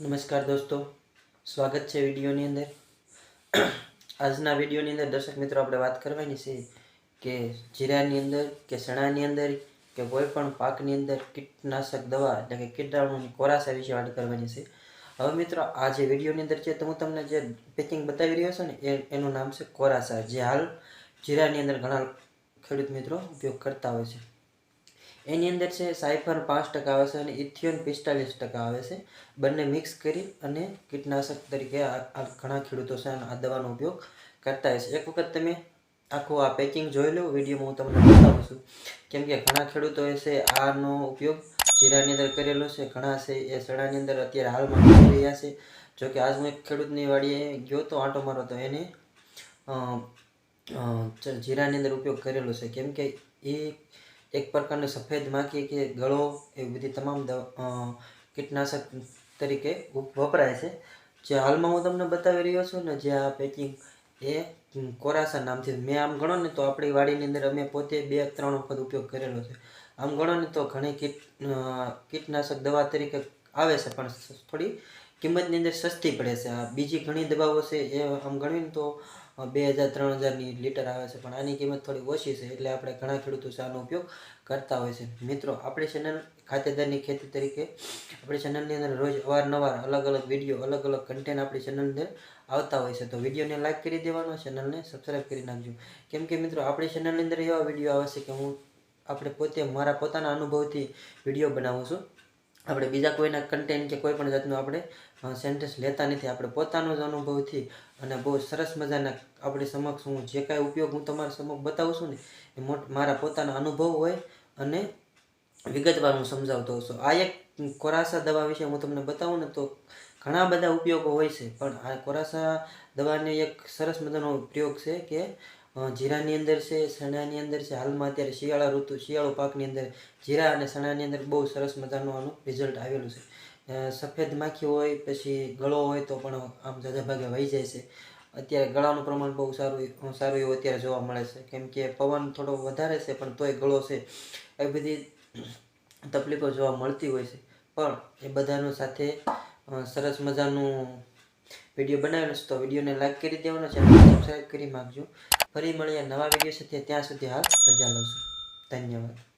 નમસ્કાર દોસ્તો, સ્વાગત છે વિડીયોની અંદર. આજના વિડીયોની અંદર દર્શક મિત્રો આપણે વાત કરવાની છે કે જીરાની અંદર કે ચણાની અંદર કે કોઈ પણ પાકની અંદર કીટનાશક દવા એટલે કે કીટાણુની કોરાસા વિશે વાત કરવાની છે. હવે મિત્રો, આ જે વિડીયોની અંદર છે તો હું તમને જે પેકિંગ બતાવી રહ્યો છું ને, એ એનું નામ છે કોરાસા જે હાલ જીરાની અંદર ઘણા ખેડૂત મિત્રો ઉપયોગ કરતા હોય છે. એની અંદર છે સાયફર પાંચ ટકા આવે છે અને ઇથિયોન પિસ્તાલીસ ટકા આવે છે. બંને મિક્સ કરી અને કીટનાશક તરીકે આ ઘણા ખેડૂતો છે આ દવાનો ઉપયોગ કરતા હોય છે. એક વખત તમે આખું આ પેકિંગ જોઈ લો, વિડીયોમાં હું તમને બતાવું છું. કેમ કે ઘણા ખેડૂતોએ છે આનો ઉપયોગ જીરાની અંદર કરેલો છે, ઘણા છે એ સડાની અંદર અત્યારે હાલમાં કરી રહ્યા છે. જો કે આજ હું એક ખેડૂતની વાડીએ ગયો તો આંટો મારો તો એને જીરાની અંદર ઉપયોગ કરેલો છે. કેમ કે એ એક પ્રકારની સફેદ માખી કે ગળો એવી બધી તમામ કીટનાશક તરીકે વપરાય છે. જે હાલમાં હું તમને બતાવી રહ્યો છું ને, જે આ પેકિંગ એ કોરાસા નામથી મેં આમ ગણો ને તો આપણી વાડીની અંદર અમે પોતે બે ત્રણ વખત ઉપયોગ કરેલો છે. આમ ગણો ને તો ઘણી કીટ કીટનાશક દવા તરીકે આવે છે, પણ થોડી કિંમતની અંદર સસ્તી પડે છે. આ બીજી ઘણી દવાઓ છે એ આમ ગણીને તો બે હજાર, ત્રણ હજારની લીટર આવે છે. પણ આની કિંમત થોડી ઓછી છે, એટલે આપણે ઘણા ખેડૂતો આનો ઉપયોગ કરતા હોય છે. મિત્રો, આપણી ચેનલ ખાતેદારની ખેતી તરીકે આપણી ચેનલની અંદર રોજ અવારનવાર અલગ અલગ વીડિયો અલગ અલગ કન્ટેન્ટ આપણી ચેનલ અંદર આવતા હોય છે. તો વિડીયોને લાઇક કરી દેવાનો ચેનલને સબસ્ક્રાઈબ કરી નાખજો. કેમ કે મિત્રો, આપણી ચેનલની અંદર એવા વીડિયો આવે છે કે હું આપણે પોતે મારા પોતાના અનુભવથી વીડિયો બનાવું છું. આપણે બીજા કોઈના કન્ટેન્ટ કે કોઈ પણ જાતનું આપણે સેન્ટેન્સ લેતા નથી. આપણે પોતાનો જ અનુભવથી અને બહુ સરસ મજાના આપણી સમક્ષ હું જે કાંઈ ઉપયોગ હું તમારા સમક્ષ બતાવું છું ને, એ મારા પોતાના અનુભવ હોય અને વિગતવાર હું સમજાવતો હોઉં છું. આ એક કોરાસા દવા વિશે હું તમને બતાવું ને તો ઘણા બધા ઉપયોગો હોય છે, પણ આ કોરાસા દવાની એક સરસ મજાનો પ્રયોગ છે કે જીરાની અંદર છે સણાની અંદર છે. હાલમાં અત્યારે શિયાળા ઋતુ, શિયાળો પાકની અંદર જીરા અને સણાની અંદર બહુ સરસ મજાનું આનું રિઝલ્ટ આવેલું છે. સફેદ માખી હોય, પછી ગળો હોય તો પણ આમ જાજા ભાગે વહી જાય છે. અત્યારે ગળાનું પ્રમાણ બહુ સારું સારું એવું અત્યારે જોવા મળે છે. કેમ કે પવન થોડો વધારે છે, પણ તોય ગળો છે. એ બધી તકલીફો જોવા મળતી હોય છે. પણ એ બધાનું સાથે સરસ મજાનું વીડિયો બનાવેલો છે. તો વિડીયોને લાઈક કરી દેવાનો છે સબસ્ક્રાઈબ કરી માગજો ફરી મળીએ નવા વીડિયો સાથે. ત્યાં સુધી હાલ રજા લઉં છું. ધન્યવાદ.